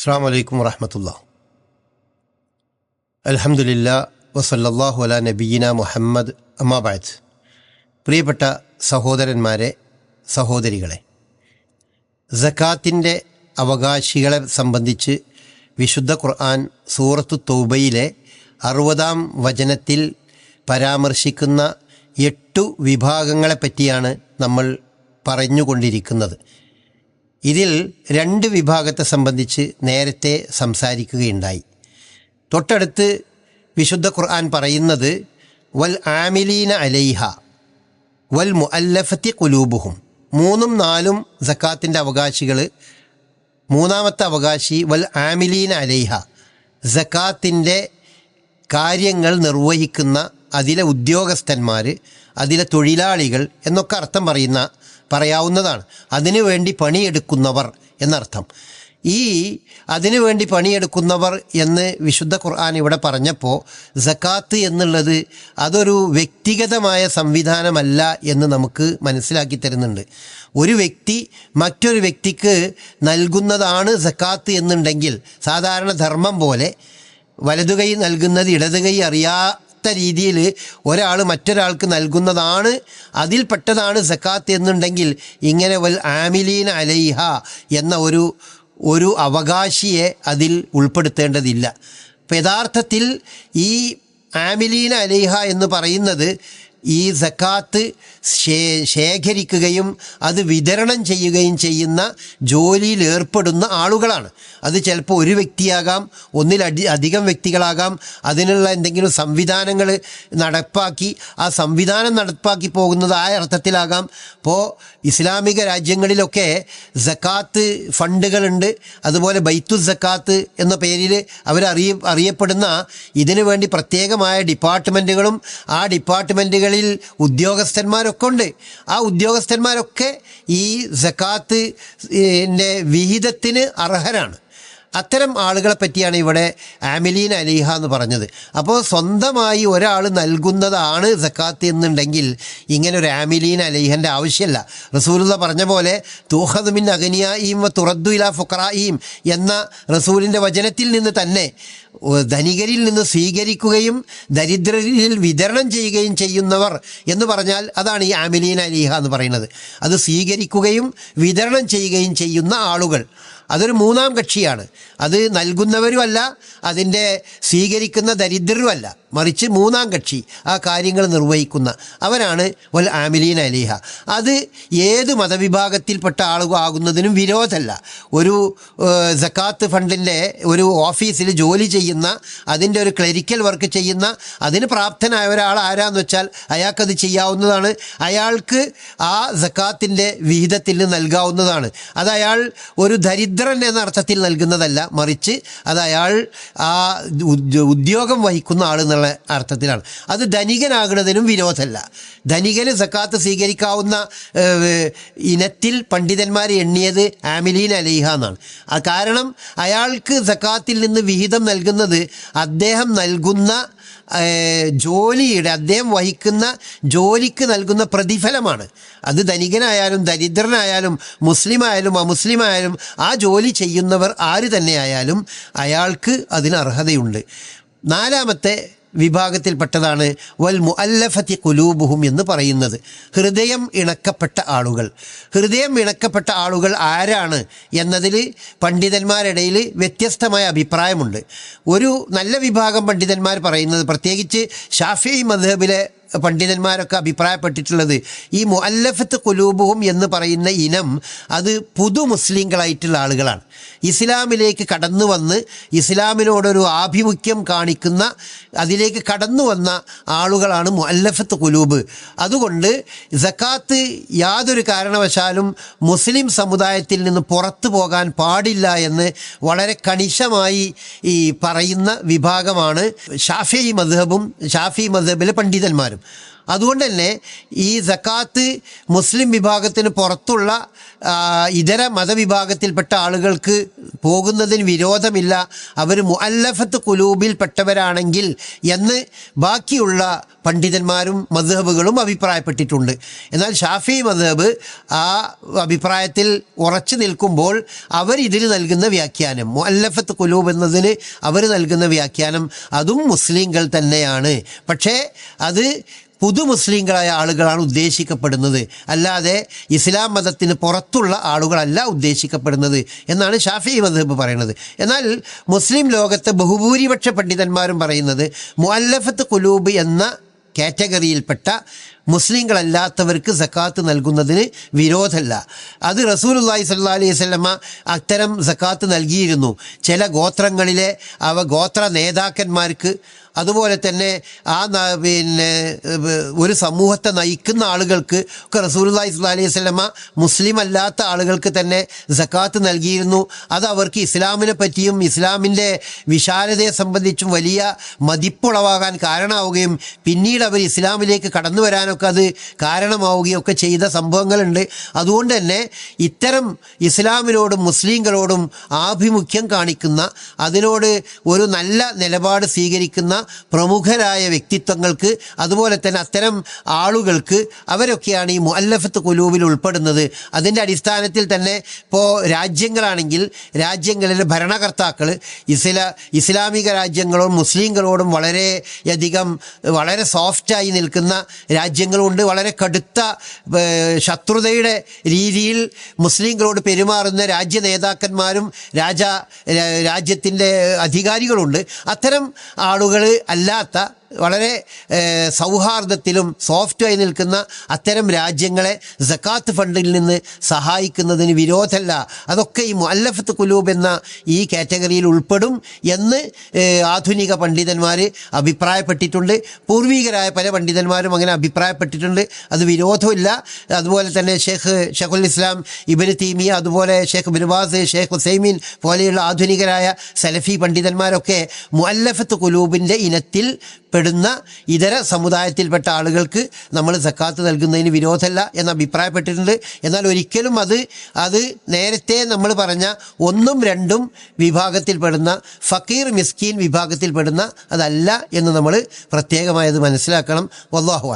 അസ്സാം വലൈക്കും വറഹമത്തുള്ള. അലഹമുല്ല വസല്ലാഹു അല നബീന മുഹമ്മദ് അമ്മാബാദ് പ്രിയപ്പെട്ട സഹോദരന്മാരെ സഹോദരികളെ സക്കാത്തിന്റെ അവകാശികളെ സംബന്ധിച്ച് വിശുദ്ധ ഖുർആൻ സൂറത്തു തൗബയിലെ അറുപതാം വചനത്തിൽ പരാമർശിക്കുന്ന എട്ടു വിഭാഗങ്ങളെപ്പറ്റിയാണ് നമ്മൾ പറഞ്ഞുകൊണ്ടിരിക്കുന്നത്. ഇതിൽ രണ്ട് വിഭാഗത്തെ സംബന്ധിച്ച് നേരത്തെ സംസാരിക്കുകയുണ്ടായി. തൊട്ടടുത്ത് വിശുദ്ധ ഖുർആൻ പറയുന്നത് വൽ ആമിലീന അലൈഹ വൽ മുഅല്ലഫത്തി കുലൂബുഹും മൂന്നും നാലും സക്കാത്തിന്റെ അവകാശികൾ മൂന്നാമത്തെ അവകാശി വൽ ആമിലീന അലൈഹ സക്കാത്തിന്റെ കാര്യങ്ങൾ നിർവഹിക്കുന്ന അതിലെ ഉദ്യോഗസ്ഥന്മാർ അതിലെ തൊഴിലാളികൾ എന്നൊക്കെ അർത്ഥം പറയുന്ന പറയാവുന്നതാണ്. അതിനുവേണ്ടി പണിയെടുക്കുന്നവർ എന്നർത്ഥം. ഈ അതിനുവേണ്ടി പണിയെടുക്കുന്നവർ എന്ന് വിശുദ്ധ ഖുർആൻ ഇവിടെ പറഞ്ഞപ്പോൾ സക്കാത്ത് എന്നുള്ളത് അതൊരു വ്യക്തിഗതമായ സംവിധാനമല്ല എന്ന് നമുക്ക് മനസ്സിലാക്കി തരുന്നുണ്ട്. ഒരു വ്യക്തി മറ്റൊരു വ്യക്തിക്ക് നൽകുന്നതാണ് സക്കാത്ത് എന്നുണ്ടെങ്കിൽ സാധാരണ ധർമ്മം പോലെ വലതുകൈ നൽകുന്നത് ഇടതുകൈ അറിയാത്ത രീതിയിൽ ഒരാൾ മറ്റൊരാൾക്ക് നൽകുന്നതാണ് അതിൽപ്പെട്ടതാണ് സക്കാത്ത് എന്നുണ്ടെങ്കിൽ ഇങ്ങനെ വൽ ആമിലീൻ അലൈഹ എന്ന ഒരു ഒരു അവകാശിയെ അതിൽ ഉൾപ്പെടുത്തേണ്ടതില്ല. യഥാർത്ഥത്തിൽ ഈ ആമിലീൻ അലൈഹ എന്ന് പറയുന്നത് ഈ സക്കാത്ത് ശേഖരിക്കുകയും അത് വിതരണം ചെയ്യുകയും ചെയ്യുന്ന ജോലിയിൽ ഏർപ്പെടുന്ന ആളുകളാണ്. അത് ചിലപ്പോൾ ഒരു വ്യക്തിയാകാം ഒന്നിലടി അധികം വ്യക്തികളാകാം അതിനുള്ള എന്തെങ്കിലും സംവിധാനങ്ങൾ നടപ്പാക്കി ആ സംവിധാനം നടപ്പാക്കി പോകുന്നത് ആ അർത്ഥത്തിലാകാം. ഇപ്പോൾ ഇസ്ലാമിക രാജ്യങ്ങളിലൊക്കെ സക്കാത്ത് ഫണ്ടുകളുണ്ട്. അതുപോലെ ബൈത്തു സക്കാത്ത് എന്ന പേരിൽ അവരറിയ അറിയപ്പെടുന്ന ഇതിനു വേണ്ടി പ്രത്യേകമായ ഡിപ്പാർട്ട്മെന്റുകളും ആ ഡിപ്പാർട്ട്മെന്റുകളിൽ ഉദ്യോഗസ്ഥന്മാരൊക്കെ ഉണ്ട്. ആ ഉദ്യോഗസ്ഥന്മാരൊക്കെ ഈ സക്കാത്ത് വിഹിതത്തിന് അർഹരാണ്. അത്തരം ആളുകളെ പറ്റിയാണ് ഇവിടെ ആമിലീൻ അലിഹ എന്ന് പറഞ്ഞത്. അപ്പോൾ സ്വന്തമായി ഒരാൾ നൽകുന്നതാണ് സക്കാത്ത് എന്നുണ്ടെങ്കിൽ ഇങ്ങനെ ഒരു ആമിലീൻ അലിഹന്റെ ആവശ്യമല്ല റസൂലുള്ള പറഞ്ഞ പോലെ തൂഹദുമിൻ അഗനിയായും തുറദ്ദു ഇല ഫുക്രായിയും എന്ന റസൂലിന്റെ വചനത്തിൽ നിന്ന് തന്നെ ധനികരിൽ നിന്ന് സ്വീകരിക്കുകയും ദരിദ്രരിൽ വിതരണം ചെയ്യുകയും ചെയ്യുന്നവർ എന്ന് പറഞ്ഞാൽ അതാണ് ഈ ആമിലീൻ അലിഹ എന്ന് പറയുന്നത്. അത് സ്വീകരിക്കുകയും വിതരണം ചെയ്യുകയും ചെയ്യുന്ന ആളുകൾ. അതൊരു മൂന്നാം കക്ഷിയാണ്. അത് നൽകുന്നവരുമല്ല അതിന്റെ സ്വീകരിക്കുന്ന ദരിദ്രരുമല്ല. മറിച്ച് മൂന്നാം കക്ഷി ആ കാര്യങ്ങൾ നിർവഹിക്കുന്ന അവരാണ് വൽ ആമിലീൻ അലിഹ. അത് ഏത് മതവിഭാഗത്തിൽപ്പെട്ട ആളുകൾ ആകുന്നതിനും വിരോധമല്ല. ഒരു സക്കാത്ത് ഫണ്ടിന്റെ ഒരു ഓഫീസിൽ ജോലി ചെയ്യുന്ന അതിന്റെ ഒരു ക്ലരിക്കൽ വർക്ക് ചെയ്യുന്ന അതിന് പ്രാപ്തനായ ഒരാൾ ആരാന്ന് വെച്ചാൽ അയാൾക്കത് ചെയ്യാവുന്നതാണ്. അയാൾക്ക് ആ സക്കാത്തിന്റെ വിഹിതത്തിൽ നൽകാവുന്നതാണ്. അത് അയാൾ ഒരു ദരിദ്രൻ എന്ന അർത്ഥത്തിൽ നൽകുന്നതല്ല മറിച്ച് അത് അയാൾ ആ ഉദ്യോഗം വഹിക്കുന്ന ആൾ എന്നുള്ള അർത്ഥത്തിലാണ്. അത് ധനികനാകുന്നതിനും വിരോധമല്ല. ധനികന് സക്കാത്ത് സ്വീകരിക്കാവുന്ന ഇനത്തിൽ പണ്ഡിതന്മാർ എണ്ണിയത് ആമിലീൻ അലിഹ എന്നാണ്. കാരണം അയാൾക്ക് സക്കാത്തിൽ നിന്ന് വിഹിതം നൽകുന്നത് അദ്ദേഹം നൽകുന്ന ജോലിയുടെ അദ്ദേഹം വഹിക്കുന്ന ജോലിക്ക് നൽകുന്ന പ്രതിഫലമാണ്. അത് ധനികനായാലും ദരിദ്രനായാലും മുസ്ലിം ആയാലും അമുസ്ലിം ആയാലും ആ ജോലി ചെയ്യുന്നവർ ആര് തന്നെയായാലും അയാൾക്ക് അതിന് അർഹതയുണ്ട്. നാലാമത്തെ വിഭാഗത്തിൽപ്പെട്ടതാണ്. വൽ മുഅല്ലഫത്തി കുലൂബുഹും എന്ന് പറയുന്നത്. ഹൃദയം ഇണക്കപ്പെട്ട ആളുകൾ. ഹൃദയം ഇണക്കപ്പെട്ട ആളുകൾ ആരാണ് എന്നതിൽ പണ്ഡിതന്മാരിടയിൽ വ്യത്യസ്തമായ അഭിപ്രായമുണ്ട്. ഒരു നല്ല വിഭാഗം പണ്ഡിതന്മാർ പറയുന്നത് പ്രത്യേകിച്ച് ഷാഫി മദ്ഹബിലെ പണ്ഡിതന്മാരൊക്കെ അഭിപ്രായപ്പെട്ടിട്ടുള്ളത് ഈ മുഅല്ലഫത്ത് കുലൂബുഹും എന്ന് പറയുന്ന ഇനം അത് പുതു മുസ്ലിങ്ങളായിട്ടുള്ള ആളുകളാണ്. ഇസ്ലാമിലേക്ക് കടന്നു വന്ന് ഇസ്ലാമിനോടൊരു ആഭിമുഖ്യം കാണിക്കുന്ന അതിലേക്ക് കടന്നു വന്ന ആളുകളാണ് മുഅല്ലഫത്ത് കുലൂബ് അതുകൊണ്ട് ജക്കാത്ത് യാതൊരു കാരണവശാലും മുസ്ലിം സമുദായത്തിൽ നിന്ന് പുറത്തു പോകാൻ പാടില്ല എന്ന് വളരെ കണിശമായി ഈ പറയുന്ന വിഭാഗമാണ് ഷാഫി മദ്ഹബും ഷാഫി മദ്ഹബിലെ പണ്ഡിതന്മാരും. them. അതുകൊണ്ട് തന്നെ ഈ സക്കാത്ത് മുസ്ലിം വിഭാഗത്തിന് പുറത്തുള്ള ഇതര മതവിഭാഗത്തിൽപ്പെട്ട ആളുകൾക്ക് പോകുന്നതിന് വിരോധമില്ല. അവർ മുഅല്ലഫത്ത് കുലൂബിൽപ്പെട്ടവരാണെങ്കിൽ എന്ന് ബാക്കിയുള്ള പണ്ഡിതന്മാരും മദ്ഹബുകളും അഭിപ്രായപ്പെട്ടിട്ടുണ്ട്. എന്നാൽ ഷാഫി മദ്ഹബ് ആ അഭിപ്രായത്തിൽ ഉറച്ചു നിൽക്കുമ്പോൾ അവർ ഇതിൽ നൽകുന്ന വ്യാഖ്യാനം മുഅല്ലഫത്ത് കുലൂബ് എന്നതിന് അവർ നൽകുന്ന വ്യാഖ്യാനം അതും മുസ്ലിങ്ങൾ തന്നെയാണ്. പക്ഷേ അത് പുതു മുസ്ലിങ്ങളായ ആളുകളാണ് ഉദ്ദേശിക്കപ്പെടുന്നത്. അല്ലാതെ ഇസ്ലാം മതത്തിന് പുറത്തുള്ള ആളുകളല്ല ഉദ്ദേശിക്കപ്പെടുന്നത് എന്നാണ് ഷാഫി മദ്ഹബ് പറയുന്നത്. എന്നാൽ മുസ്ലിം ലോകത്തെ ബഹുഭൂരിപക്ഷ പണ്ഡിതന്മാരും പറയുന്നത് മുഅല്ലഫത്ത് കുലൂബ് എന്ന കാറ്റഗറിയിൽപ്പെട്ട മുസ്ലിങ്ങളല്ലാത്തവർക്ക് സക്കാത്ത് നൽകുന്നതിന് വിരോധമല്ല. അത് റസൂലുള്ളാഹി സ്വല്ലല്ലാഹി അലൈഹി വസല്ലമ അത്തരം സക്കാത്ത് നൽകിയിരുന്നു. ചില ഗോത്രങ്ങളിലെ അവ ഗോത്ര നേതാക്കന്മാർക്ക് അതുപോലെ തന്നെ ആ പിന്നെ ഒരു സമൂഹത്തെ നയിക്കുന്ന ആളുകൾക്ക് ഒക്കെ റസൂലുള്ളാഹി സ്വല്ലല്ലാഹി അലൈഹി വസല്ലമ മുസ്ലിം അല്ലാത്ത ആളുകൾക്ക് തന്നെ സക്കാത്ത് നൽകിയിരുന്നു. അത് അവർക്ക് ഇസ്ലാമിനെ പറ്റിയും ഇസ്ലാമിന്റെ വിശാലതയെ സംബന്ധിച്ചും വലിയ മതിപ്പുളവാകാൻ കാരണമാവുകയും പിന്നീട് അവർ ഇസ്ലാമിലേക്ക് കടന്നു വരാനൊക്കെ അത് കാരണമാവുകയും ഒക്കെ ചെയ്ത സംഭവങ്ങളുണ്ട്. അതുകൊണ്ട് തന്നെ ഇത്തരം ഇസ്ലാമിനോടും മുസ്ലിങ്ങളോടും ആഭിമുഖ്യം കാണിക്കുന്ന അതിനോട് ഒരു നല്ല നിലപാട് സ്വീകരിക്കുന്ന പ്രമുഖരായ വ്യക്തിത്വങ്ങൾക്ക് അതുപോലെ തന്നെ അത്തരം ആളുകൾക്ക് അവരൊക്കെയാണ് ഈ മുഅല്ലഫത്ത് കുലൂബിൽ ഉൾപ്പെടുന്നത്. അതിന്റെ അടിസ്ഥാനത്തിൽ തന്നെ ഇപ്പോൾ രാജ്യങ്ങളാണെങ്കിൽ രാജ്യങ്ങളിലെ ഭരണകർത്താക്കൾ ഇസ്ലാ ഇസ്ലാമിക രാജ്യങ്ങളോടും മുസ്ലിങ്ങളോടും വളരെയധികം വളരെ സോഫ്റ്റായി നിൽക്കുന്ന രാജ്യങ്ങളുണ്ട് വളരെ കടുത്ത ശത്രുതയുടെ രീതിയിൽ മുസ്ലിങ്ങളോട് പെരുമാറുന്ന രാജ്യ നേതാക്കന്മാരും രാജ രാജ്യത്തിന്റെ അധികാരികളുണ്ട്. അത്തരം ആളുകൾ അല്ലാത്ത വളരെ സൗഹാർദ്ദത്തിലും സോഫ്റ്റായി നിൽക്കുന്ന അത്തരം രാജ്യങ്ങളെ സക്കാത്ത് ഫണ്ടിൽ നിന്ന് സഹായിക്കുന്നതിന് വിരോധമല്ല. അതൊക്കെ ഈ മുഅല്ലഫത്ത് കുലൂബ് എന്ന ഈ കാറ്റഗറിയിൽ ഉൾപ്പെടും എന്ന് ആധുനിക പണ്ഡിതന്മാർ അഭിപ്രായപ്പെട്ടിട്ടുണ്ട്. പൂർവികരായ പല പണ്ഡിതന്മാരും അങ്ങനെ അഭിപ്രായപ്പെട്ടിട്ടുണ്ട്. അത് വിരോധമില്ല. അതുപോലെ തന്നെ ഷേഖ് ഷെഖുൽ ഇസ്ലാം ഇബന് തീമിയ അതുപോലെ ഷേഖ് ബിനുബാസ് ഷേഖ് ഹുസൈമീൻ പോലെയുള്ള ആധുനികരായ സലഫി പണ്ഡിതന്മാരൊക്കെ മുഅല്ലഫത്ത് കുലൂബിന്റെ ഇനത്തിൽ പെടുന്ന ഇതര സമുദായത്തിൽപ്പെട്ട ആളുകൾക്ക് നമ്മൾ സക്കാത്ത് നൽകുന്നതിന് വിരോധമല്ല എന്ന് അഭിപ്രായപ്പെട്ടിട്ടുണ്ട്. എന്നാൽ ഒരിക്കലും അത് അത് നേരത്തെ നമ്മൾ പറഞ്ഞ ഒന്നും രണ്ടും വിഭാഗത്തിൽപ്പെടുന്ന ഫക്കീർ മിസ്കീൻ വിഭാഗത്തിൽപ്പെടുന്ന അതല്ല എന്ന് നമ്മൾ പ്രത്യേകമായത് മനസ്സിലാക്കണം. വല്ലാഹു